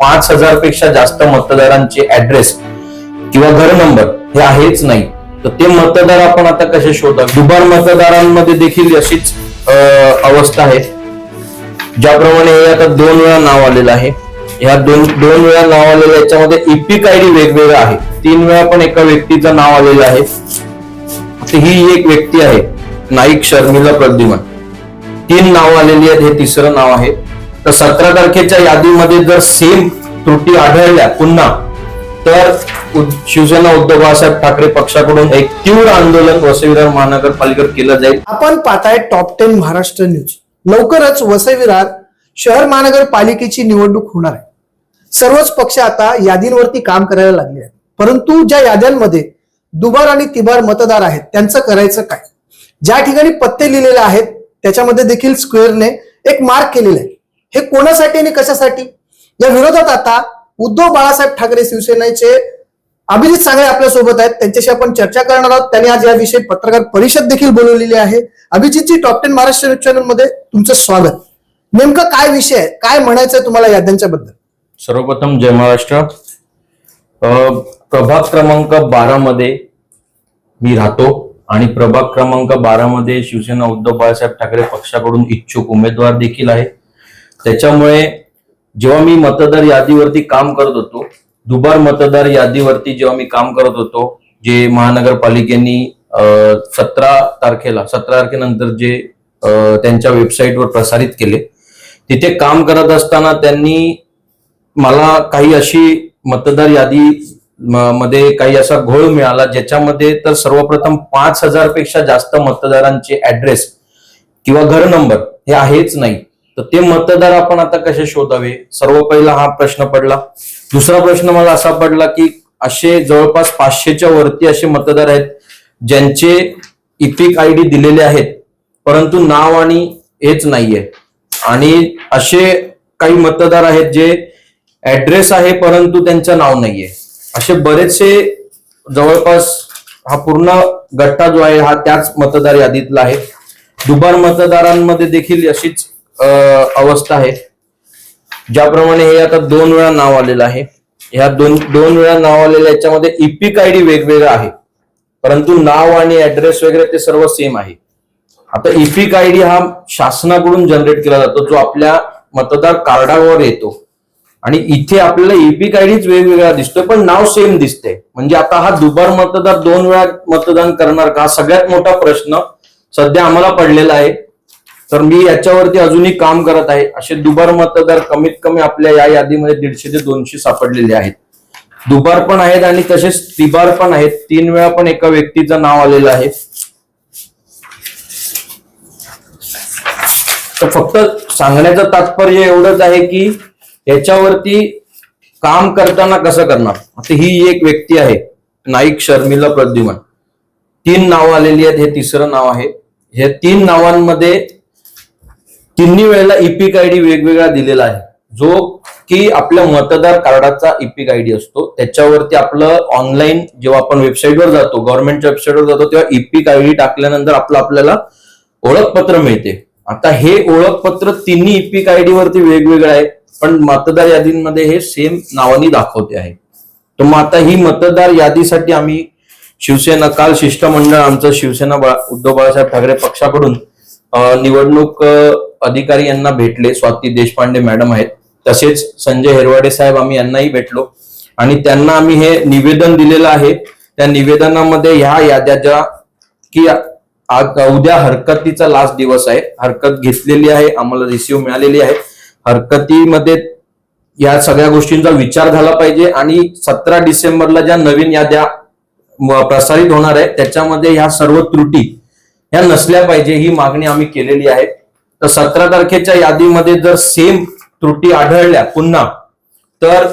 पाच हजारपेक्षा जास्त मतदारांचे ऍड्रेस किंवा घर नंबर हे आहेच नाही. तर ते मतदार आपण आता कसे शोधा दुबार मतदारांमध्ये देखील अशीच अवस्था आहे. ज्याप्रमाणे हे आता दोन वेळा नाव आलेलं आहे. ह्या दोन दोन वेळा नाव आलेलं याच्यामध्ये इपिक आय डी वेगवेगळं आहे. तीन वेळा पण एका व्यक्तीचं नाव आलेलं आहे. ही एक व्यक्ती आहे नाईक शर्मिला प्रद्युमन. तीन नाव आलेली आहेत हे तिसरं नाव आहे. तर सतरा तारखेच्या यादीमध्ये जर सेम त्रुटी आढळल्या पुन्हा तर शिवसेना उद्धव बाळासाहेब ठाकरे पक्षाकडून एक तीव्र आंदोलन वसई विरार महानगरपालिकेवर केलं जाईल. आपण पाहताय टॉप टेन महाराष्ट्र न्यूज लवकरच वसई विरार शहर महानगरपालिकेची निवडणूक होणार आहे. सर्वच पक्ष आता यादींवरती काम करायला लागले आहेत. परंतु ज्या याद्यांमध्ये दुबार आणि तिबार मतदार आहेत त्यांचं करायचं काय? ज्या ठिकाणी पत्ते लिहिलेले आहेत त्याच्यामध्ये देखील स्क्वेअरने एक मार्क केलेला आहे हे कोणासाठी आणि कशासाठी? या विरोधात आता उद्धव बाळासाहेब ठाकरे शिवसेनेचे अभिजित सांगळे आपल्यासोबत आहेत. त्यांच्याशी आपण चर्चा करणार आहोत. त्यांनी आज याविषयी पत्रकार परिषद देखील बोलवलेली आहे. अभिजितची टॉप टेन महाराष्ट्र न्यूज चॅनलमध्ये तुमचं स्वागत. नेमकं काय विषय आहे? काय म्हणायचं आहे तुम्हाला याद्यांच्या बद्दल सर्वप्रथम जय महाराष्ट्र. प्रभाग क्रमांक बारा मध्ये मी राहतो आणि प्रभाग क्रमांक बारा मध्ये शिवसेना उद्धव बाळासाहेब ठाकरे पक्षाकडून इच्छुक उमेदवार देखील आहे. त्याच्यामुळे जेव्हा मी मतदार यादीवरती काम करत होतो दुबार मतदार यादीवरती जेव्हा मी काम करत होतो जे महानगरपालिकेनी सतरा तारखेला सतरा तारखेनंतर जे त्यांच्या वेबसाईटवर प्रसारित केले तिथे काम करत असताना त्यांनी मला काही अशी मतदार यादी मध्ये काही असा घोळ मिळाला ज्याच्यामध्ये तर सर्वप्रथम पाच हजारपेक्षा जास्त मतदारांचे ऍड्रेस किंवा घर नंबर हे आहेच नाही. तर ते मतदार आपण आता कसे शोधावे? सर्व पहिला हा प्रश्न पडला. दुसरा प्रश्न मला असा पडला की असे जवळपास पाचशेच्या वरती असे मतदार आहेत ज्यांचे इपिक आय डी दिलेले आहेत परंतु नाव आणि हेच नाहीये. आणि असे काही मतदार आहेत जे ऍड्रेस आहे परंतु त्यांचं नाव नाहीये. असे बरेचसे जवळपास हा पूर्ण गट्टा जो आहे हा त्याच मतदार यादीतला आहे. दुबार मतदारांमध्ये देखील अशीच अवस्था आहे. ज्याप्रमाणे हे आता दोन वेळा नाव आलेलं आहे. ह्या दोन दोन वेळा नाव आलेल्या याच्यामध्ये इपिक आय डी वेगवेगळा आहे. परंतु नाव आणि ऍड्रेस वगैरे ते सर्व सेम आहे. आता इपिक आय डी हा शासनाकडून जनरेट केला जातो जो आपल्या मतदार कार्डावर येतो. आणि इथे आपल्याला इपिक आय डीच वेगवेगळा दिसतोय पण नाव सेम दिसते म्हणजे आता हा दुबार मतदार दोन वेळा मतदान करणार का? हा सगळ्यात मोठा प्रश्न सध्या आम्हाला पडलेला आहे. तर मी याच्यावरती अजूनही काम करत आहे. असे दुबार मतदार कमीत कमी आपल्या या यादीमध्ये दीडशे ते दोनशे सापडलेले आहेत. दुबार पण आहेत आणि तसेच तिबार पण आहेत. तीन वेळा पण एका व्यक्तीचं नाव आलेलं आहे. तर फक्त सांगण्याचं तात्पर्य एवढंच आहे की याच्यावरती काम करताना कसं करणार? आता ही एक व्यक्ती आहे नाईक शर्मिला प्रद्युमन. तीन नावं आलेली आहेत. हे तिसरं नाव आहे. हे तीन नावांमध्ये तिन्ही वेळेला इपिक आय डी वेगवेगळा दिलेला आहे. जो की आपल्या मतदार कार्डाचा इपिक आय डी असतो. त्याच्यावरती आपलं ऑनलाईन जेव्हा आपण वेबसाईटवर जातो गव्हर्नमेंटच्या वेबसाईटवर जातो तेव्हा इपिक आय डी टाकल्यानंतर आपलं आपल्याला ओळखपत्र मिळते. आता हे ओळखपत्र तिन्ही इपिक आय डी वरती वेगवेगळं आहे पण मतदार यादींमध्ये हे सेम नावानी दाखवते आहे. तर मग आता ही मतदार यादीसाठी आम्ही शिवसेना काल शिष्टमंडळ आमचं शिवसेना उद्धव बाळासाहेब ठाकरे पक्षाकडून निवडणूक अधिकारी यांना भेटले. स्वाती देशपांडे मॅडम आहेत. तसेच संजय हेरवाडे साहेब आम्ही यांनाही भेटलो. आणि त्यांना आम्ही हे निवेदन दिलेलं आहे. त्या निवेदनामध्ये ह्या याद्या ज्या की उद्या हरकतीचा लास्ट दिवस आहे. हरकत घेतलेली आहे. आम्हाला रिसिव्ह मिळालेली आहे. हरकतीमध्ये या सगळ्या गोष्टींचा विचार झाला पाहिजे. आणि सतरा डिसेंबरला ज्या नवीन याद्या प्रसारित होणार आहे त्याच्यामध्ये ह्या सर्व त्रुटी ह्या नसल्या पाहिजे ही मागणी आम्ही केलेली आहे. तर सतरा तारखेच्या यादीमध्ये जर सेम त्रुटी आढळल्या पुन्हा तर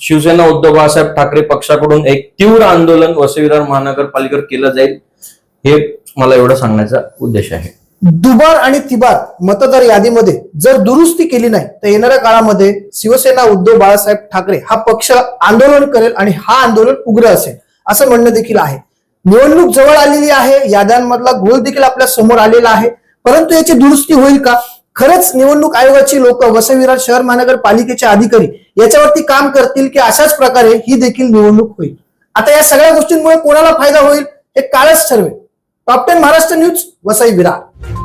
शिवसेना उद्धव बाळासाहेब ठाकरे पक्षाकडून एक तीव्र आंदोलन वसविरार महानगरपालिकेवर केलं जाईल हे मला एवढं सांगण्याचा उद्देश आहे. दुबार आणि तिबार मतदार यादीमध्ये जर दुरुस्ती केली नाही तर येणाऱ्या काळामध्ये शिवसेना उद्धव बाळासाहेब ठाकरे हा पक्ष आंदोलन करेल आणि हा आंदोलन उग्र असेल असं म्हणणं देखील आहे. निवडणूक जवळ आलेली आहे याद्यांमधला घोळ देखील आपल्यासमोर आलेला आहे. परंतु याची दुरुस्ती होईल का? खरंच निवडणूक आयोगाची लोक वसई विरार शहर महानगरपालिकेचे अधिकारी याच्यावरती काम करतील की अशाच प्रकारे ही देखील निवडणूक होईल? आता या सगळ्या गोष्टींमुळे कोणाला फायदा होईल हे काळच ठरवेल. Top ten Maharashtra news Vasai Virar